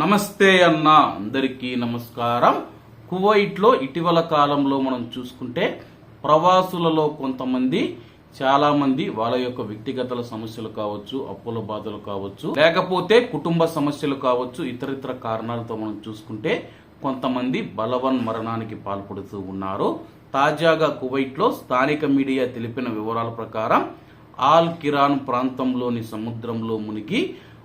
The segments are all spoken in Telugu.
నమస్తే అన్న అందరికీ నమస్కారం. కువైట్లో ఇటీవల కాలంలో మనం చూసుకుంటే ప్రవాసులలో కొంతమంది చాలా మంది వాళ్ళ యొక్క వ్యక్తిగత సమస్యలు కావచ్చు అప్పుల బాధలు కావచ్చు లేకపోతే కుటుంబ సమస్యలు కావచ్చు ఇతరితర కారణాలతో మనం చూసుకుంటే కొంతమంది బలవన్ మరణానికి పాల్పడుతూ ఉన్నారు. తాజాగా కువైట్లో స్థానిక మీడియా తెలిపిన వివరాల ప్రకారం ఆల్ కిరాన్ ప్రాంతంలోని సముద్రంలో మునిగి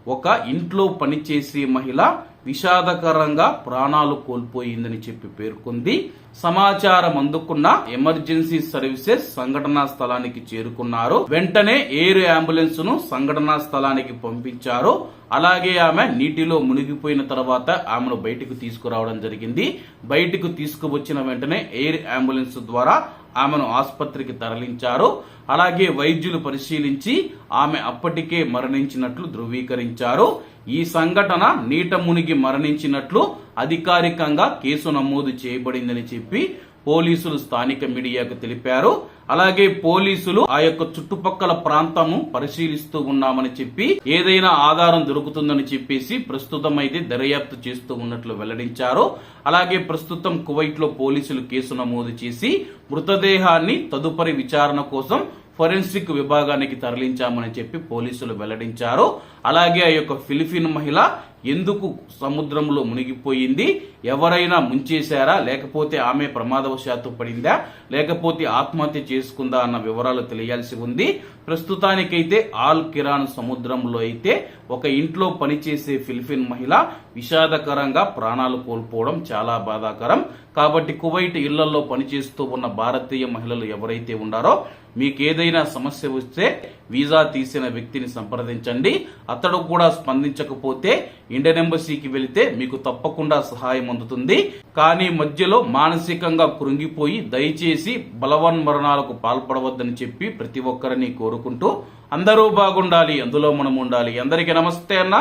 ఒక ఇంట్లో పనిచేసే మహిళ విషాదకరంగా ప్రాణాలు కోల్పోయిందని చెప్పి పేర్కొంది. సమాచారం అందుకున్న ఎమర్జెన్సీ సర్వీసెస్ సంఘటనా స్థలానికి చేరుకున్నారు. వెంటనే ఎయిర్ అంబులెన్స్ను సంఘటనా స్థలానికి పంపించారు. అలాగే ఆమె నీటిలో మునిగిపోయిన తర్వాత ఆమెను బయటకు తీసుకురావడం జరిగింది. బయటకు తీసుకువచ్చిన వెంటనే ఎయిర్ అంబులెన్స్ ద్వారా ఆమెను ఆసుపత్రికి తరలించారు. అలాగే వైద్యులు పరిశీలించి ఆమె అప్పటికే మరణించినట్లు ధృవీకరించారు. ఈ సంఘటన నీట మునిగి మరణించినట్లు అధికారికంగా కేసు నమోదు చేయబడిందని చెప్పి పోలీసులు స్థానిక మీడియాకు తెలిపారు. అలాగే పోలీసులు ఆ యొక్క చుట్టుపక్కల ప్రాంతము పరిశీలిస్తూ ఉన్నామని చెప్పి ఏదైనా ఆధారం దొరుకుతుందని చెప్పేసి ప్రస్తుతం అయితే దర్యాప్తు చేస్తూ ఉన్నట్లు వెల్లడించారు. అలాగే ప్రస్తుతం కువైట్లో పోలీసులు కేసు నమోదు చేసి మృతదేహాన్ని తదుపరి విచారణ కోసం ఫోరెన్సిక్ విభాగానికి తరలించామని చెప్పి పోలీసులు వెల్లడించారు. అలాగే ఆ యొక్క ఫిలిపిన్ మహిళ ఎందుకు సముద్రంలో మునిగిపోయింది? ఎవరైనా ముంచేశారా? లేకపోతే ఆమె ప్రమాదవశాత్తు పడిందా? లేకపోతే ఆత్మహత్య చేసుకుందా అన్న వివరాలు తెలియాల్సి ఉంది. ప్రస్తుతానికైతే ఆల్ కిరాన్ సముద్రంలో అయితే ఒక ఇంట్లో పనిచేసే ఫిలిపిన్ మహిళ విషాదకరంగా ప్రాణాలు కోల్పోవడం చాలా బాధాకరం. కాబట్టి కువైట్ ఇళ్ళలో పనిచేస్తూ ఉన్న భారతీయ మహిళలు ఎవరైతే ఉన్నారో మీకేదైనా సమస్య వస్తే వీసా తీసిన వ్యక్తిని సంప్రదించండి. అతడు కూడా స్పందించకపోతే ఇండియన్ ఎంబసీకి వెళితే మీకు తప్పకుండా సహాయం అందుతుంది. కానీ మధ్యలో మానసికంగా కృంగిపోయి దయచేసి బలవన్ మరణాలకు పాల్పడవద్దని చెప్పి ప్రతి ఒక్కరిని కోరుకుంటూ అందరూ బాగుండాలి అందులో మనం ఉండాలి అందరికీ నమస్తే అన్న.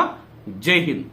జై హింద్.